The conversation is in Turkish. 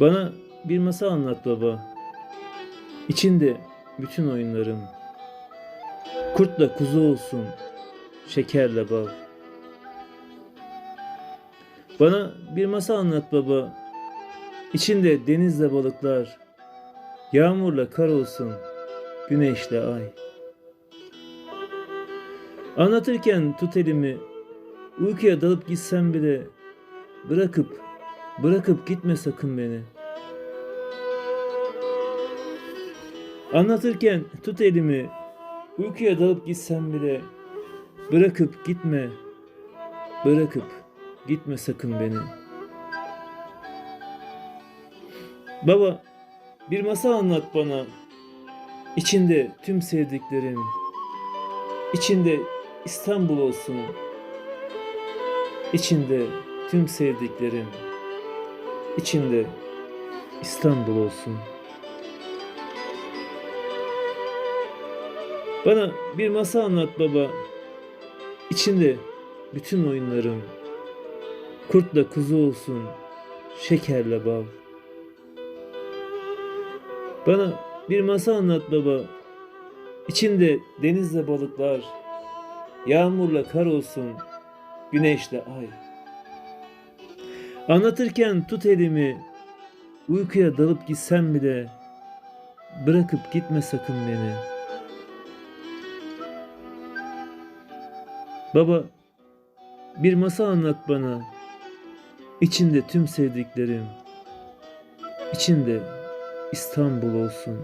Bana bir masal anlat baba. İçinde bütün oyunlarım. Kurtla kuzu olsun, şekerle bal. Bana bir masal anlat baba. İçinde denizle balıklar, yağmurla kar olsun, güneşle ay. Anlatırken tut elimi, uykuya dalıp gitsem bile bırakıp, bırakıp gitme sakın beni. Anlatırken tut elimi, uykuya dalıp gitsem bile bırakıp gitme, bırakıp gitme sakın beni. Baba, bir masal anlat bana. İçinde tüm sevdiklerim, içinde İstanbul olsun. İçinde tüm sevdiklerim, içinde İstanbul olsun. Bana bir masal anlat baba. İçinde bütün oyunlarım, kurtla kuzu olsun, şekerle bal. Bana bir masal anlat baba. İçinde denizle balıklar, yağmurla kar olsun, güneşle ay. Anlatırken tut elimi, uykuya dalıp gitsem bile bırakıp gitme sakın beni. Baba, bir masal anlat bana. İçinde tüm sevdiklerim, içinde İstanbul olsun.